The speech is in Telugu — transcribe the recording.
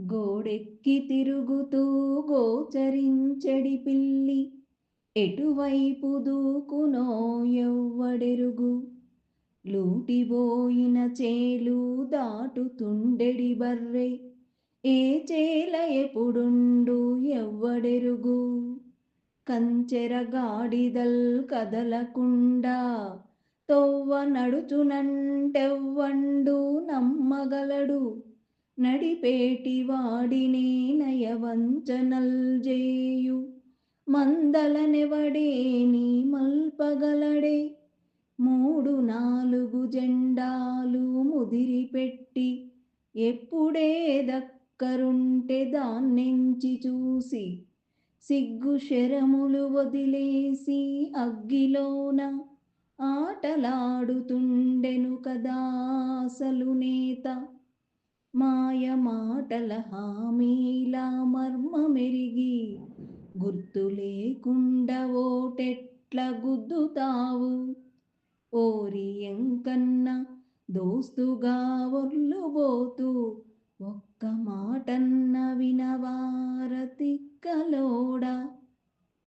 గోడెక్కి తిరుగుతూ గోచరించడి పిల్లి. ఎటువైపు దూకునో ఎవ్వడెరుగు. లూటిబోయిన చేలు దాటుతుండెడి బర్రె. ఏ చేల ఎప్పుడుండు ఎవ్వడెరుగు. కంచెర గాడిదల్ కదలకుండా తొవ్వ నడుచునంటెవ్వండు నమ్మగలడు. నడిపేటి వాడినే నయవంచనల్ జేయు మందలనెవడేని మల్పగలడే. మూడు నాలుగు జెండాలు ముదిరిపెట్టి ఎప్పుడే దక్కరుంటే దాన్నెంచి చూసి సిగ్గు శరములు వదిలేసి అగ్గిలోన ఆటలాడుతుండెను కదాసలు నేత. మాయ మాటల హామీలా మర్మమెరిగి గుర్తు లేకుండా ఓటెట్ల గుద్దుతావు. ఓరి ఎంకన్నా దోస్తుగా ఒళ్ళుబోతూ ఒక్క మాటన్న వినవారతిక్కలో